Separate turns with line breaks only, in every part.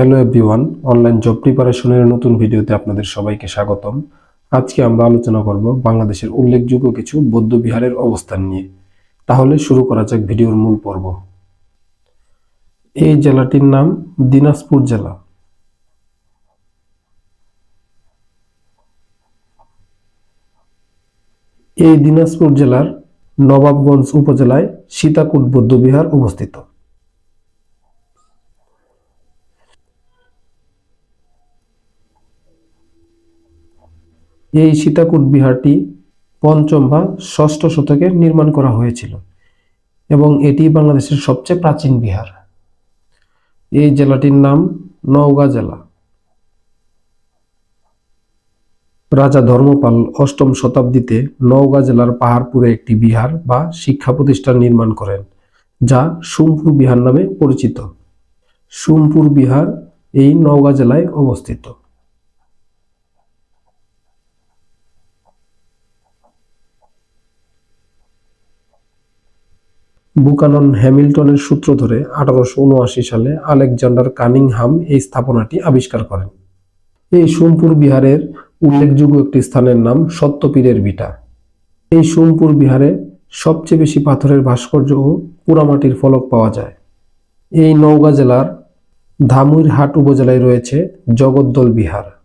Hello everyone online job প্রিপারেশনের নতুন ভিডিওতে আপনাদের সবাইকে স্বাগতম। আজকে আমরা আলোচনা করব বাংলাদেশের উল্লেখযোগ্য কিছু বৌদ্ধ বিহারের অবস্থান নিয়ে। তাহলে শুরু করা যাক ভিডিওর মূল পর্ব। এই জেলাটির নাম দিনাজপুর জেলা। এই দিনাজপুর জেলার নবাবগঞ্জ উপজেলায় সীতাকুট বৌদ্ধবিহার অবস্থিত। এই সীতাকুট বিহারটি পঞ্চম বা ষষ্ঠ শতকে নির্মাণ করা হয়েছিল এবং এটি বাংলাদেশের সবচেয়ে প্রাচীন বিহার। এই জেলাটির নাম নওগাঁ জেলা। রাজা ধর্মপাল অষ্টম শতাব্দীতে নওগাঁ জেলার পাহাড়পুরে একটি বিহার বা শিক্ষা প্রতিষ্ঠান নির্মাণ করেন, যা সোমপুর বিহার নামে পরিচিত। সোমপুর বিহার এই নওগাঁ জেলায় অবস্থিত। বুকানন হ্যামিল্টনের সূত্র ধরে আঠারোশো উনআশি সালে আলেকজান্ডার কানিংহাম এই স্থাপনাটি আবিষ্কার করেন। এই সোমপুর বিহারের উল্লেখযোগ্য একটি স্থানের নাম সত্যপীরের বিটা। এই সোমপুর বিহারে সবচেয়ে বেশি পাথরের ভাস্কর্য ও পোড়ামাটির ফলক পাওয়া যায়। এই নওগাঁ জেলার ধামুরহাট উপজেলায় রয়েছে জগদ্দল বিহার।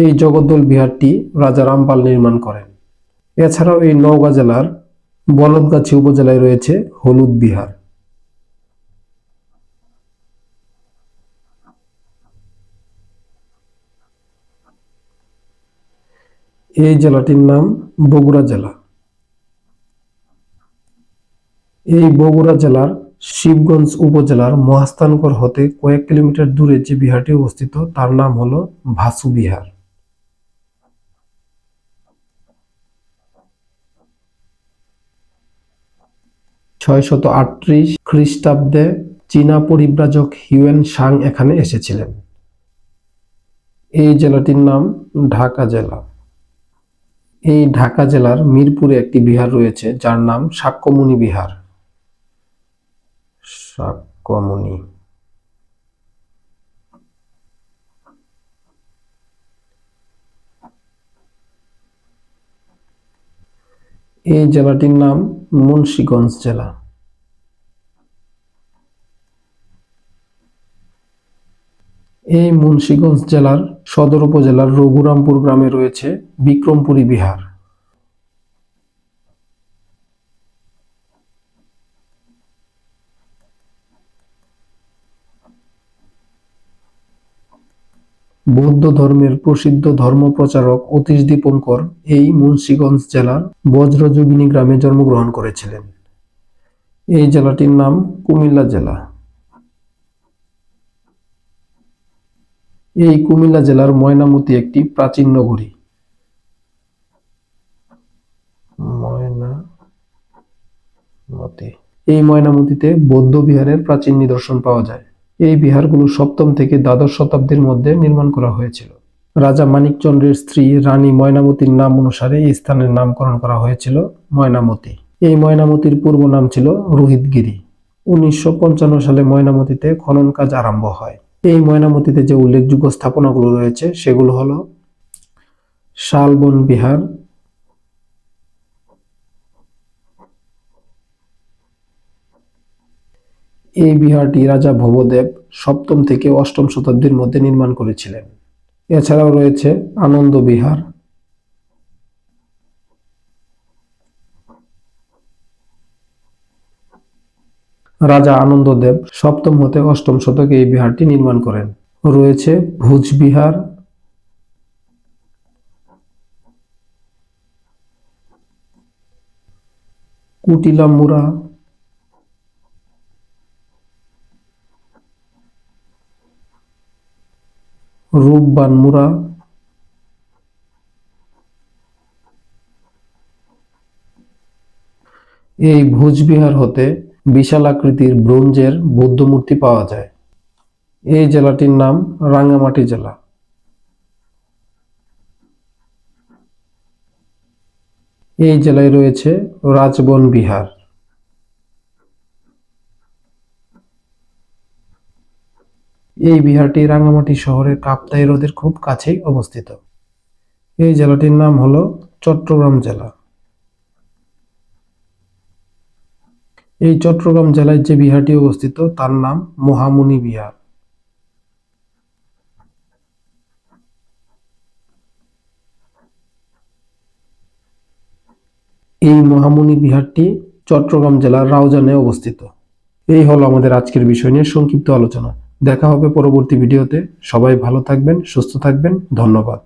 এই জগদ্দল বিহারটি রাজা রামপাল নির্মাণ করেন। এছাড়াও এই নওগাঁ জেলার বলদগাছি উপজেলায় রয়েছে হলুদ বিহার। এই জেলাটির নাম বগুড়া জেলা। এই বগুড়া জেলার শিবগঞ্জ উপজেলার মহাস্থানগড় হতে কয়েক কিলোমিটার দূরে যে বিহারটি অবস্থিত, তার নাম হলো ভাসু বিহার। ছয় শত আটত্রিশ খ্রিস্টাব্দে চীনা পরিব্রাজক হিউয়েন সাং এখানে এসেছিলেন। এই জেলাটির নাম ঢাকা জেলা। এই ঢাকা জেলার মিরপুরে একটি বিহার রয়েছে, যার নাম সাক্যমুনি বিহার। সাক্যমুনি এই জেলাটির নাম মুন্সিগঞ্জ জেলা। এই মুন্সীগঞ্জ জেলার সদর উপজেলার রঘুরামপুর গ্রামে রয়েছে বিক্রমপুরী বিহার। বৌদ্ধ ধর্মের প্রসিদ্ধ ধর্মপ্রচারক অতীশ দীপঙ্কর এই মুন্সিগঞ্জ জেলার বজ্রযোগিনী গ্রামে জন্মগ্রহণ করেছিলেন। এই জেলাটির নাম কুমিল্লা জেলা। এই কুমিল্লা জেলার ময়নামতি একটি প্রাচীন নগরী। ময়নামতি। এই ময়নামতিতে বৌদ্ধ বিহারের প্রাচীন নিদর্শন পাওয়া যায়। এই বিহারগুলো সপ্তম থেকে দ্বাদশ শতাব্দীর মধ্যে নির্মাণ করা হয়েছিল। রাজা মানিকচন্দ্রের স্ত্রী রানী ময়নামতির নাম অনুসারে এই স্থানের নামকরণ করা হয়েছিল ময়নামতি। এই ময়নামতির পূর্ব নাম ছিল রোহিতগিরি। উনিশশো পঞ্চান্ন সালে ময়নামতিতে খনন কাজ আরম্ভ হয়। এই ময়নামতিতে যে উল্লেখযোগ্য স্থাপনাগুলো রয়েছে সেগুলো হলো শালবন বিহার এই বিহারটি রাজা ভবদেব সপ্তম থেকে অষ্টম শতাব্দীর মধ্যে নির্মাণ করেছিলেন। এছাড়াও রয়েছে আনন্দ বিহার। রাজা আনন্দদেব সপ্তম হতে অষ্টম শতকে এই বিহারটি নির্মাণ করেন। রয়েছে ভুজ বিহার। কুটিলামুরা রূপবান মুরা। এই ভোজবিহার হতে বিশাল আকৃতির ব্রোঞ্জের বৌদ্ধ মূর্তি পাওয়া যায়। এই জেলাটির নাম রাঙ্গামাটি জেলা। এই জেলায় রয়েছে রাজবন বিহার। এই বিহারটি রাঙ্গামাটি শহরের কাপ্তাই হ্রদের খুব কাছেই অবস্থিত। এই জেলাটির নাম হলো চট্টগ্রাম জেলা। এই চট্টগ্রাম জেলায় যে বিহারটি অবস্থিত, তার নাম মহামুনি বিহার। এই মহামুনি বিহারটি চট্টগ্রাম জেলার রাউজানে অবস্থিত। এই হলো আমাদের আজকের বিষয় নিয়ে সংক্ষিপ্ত আলোচনা। দেখা হবে পরবর্তী ভিডিওতে। সবাই ভালো থাকবেন সুস্থ থাকবেন। ধন্যবাদ।